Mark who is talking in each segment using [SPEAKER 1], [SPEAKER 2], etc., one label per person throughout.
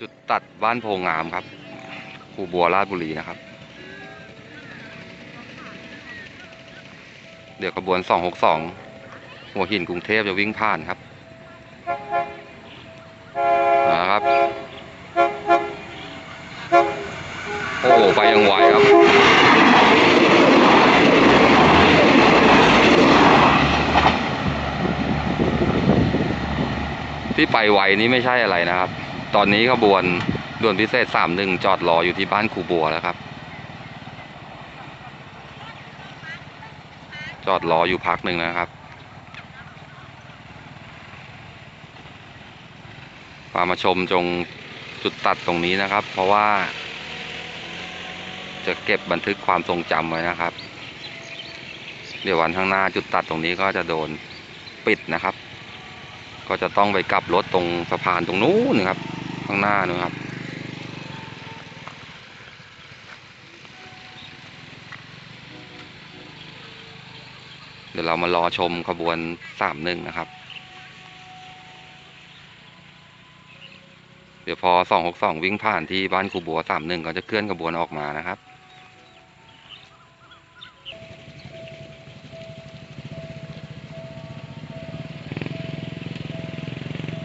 [SPEAKER 1] จุดตัดบ้านโพงามครับคูบัวราชบุรีนะครับ เดี๋ยวขบวน 262 หัวหินกรุงเทพจะวิ่งผ่านครับนะครับ โอ้โหไปยังไวครับ ที่ไปไวนี้ไม่ใช่อะไรนะครับ ตอนนี้ขบวนด่วนพิเศษ31จอดรออยู่ที่บ้านครูบัวแล้วครับ จอดรออยู่พักหนึ่งนะครับพามาชมจงจุดตัดตรงนี้นะครับ เพราะว่า จะเก็บบันทึกความทรงจำไว้นะครับ เดี๋ยววันข้างหน้าจุดตัดตรงนี้ก็จะโดนปิดนะครับ ก็จะต้องไปกลับรถตรงสะพานตรงนู้นนะครับ ข้างหน้านะครับ เดี๋ยวเรามารอชมขบวนสามหนึ่งนะครับ เดี๋ยวพอสองหกสองวิ่งผ่านที่บ้านครูบัวสามหนึ่งก็จะเคลื่อนขบวนออกมานะครับ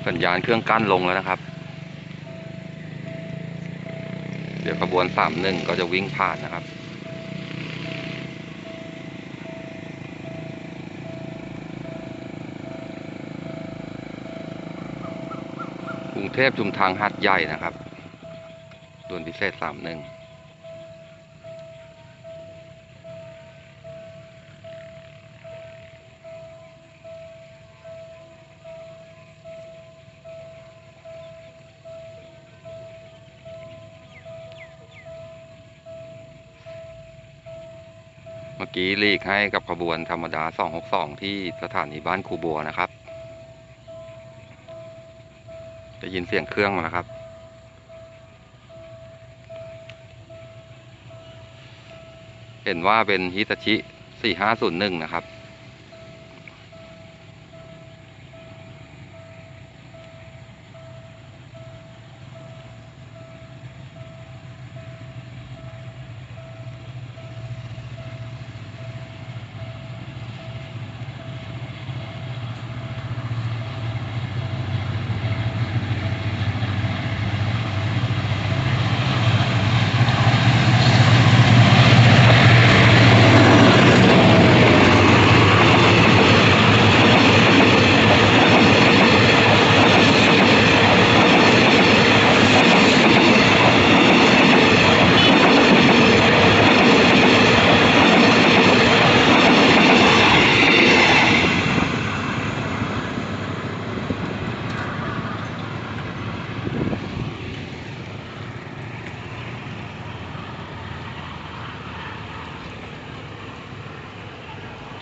[SPEAKER 1] สัญญาณเครื่องกั้นลงแล้วนะครับ เดี๋ยวขบวนสามหนึ่งก็จะวิ่งผ่านนะครับ กรุงเทพชุมทางหัดใหญ่นะครับด่วนพิเศษสามหนึ่ง เมื่อกี้ลีกให้กับขบวนธรรมดา 262 ที่สถานีบ้านครูบัวนะครับ จะยินเสียงเครื่องมาแล้วครับ เห็นว่าเป็นฮิตาชิ 4501 นะครับ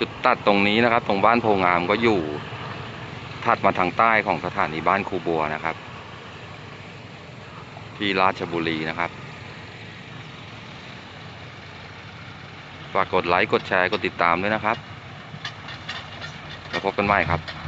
[SPEAKER 1] จุดตัดตรงนี้นะครับ ตรงบ้านโพงามก็อยู่ถัดมาทางใต้ของสถานีบ้านครูบัวนะครับ ที่ราชบุรีนะครับฝากกดไลค์กดแชร์กดติดตามด้วยนะครับ แล้วพบกันใหม่ครับ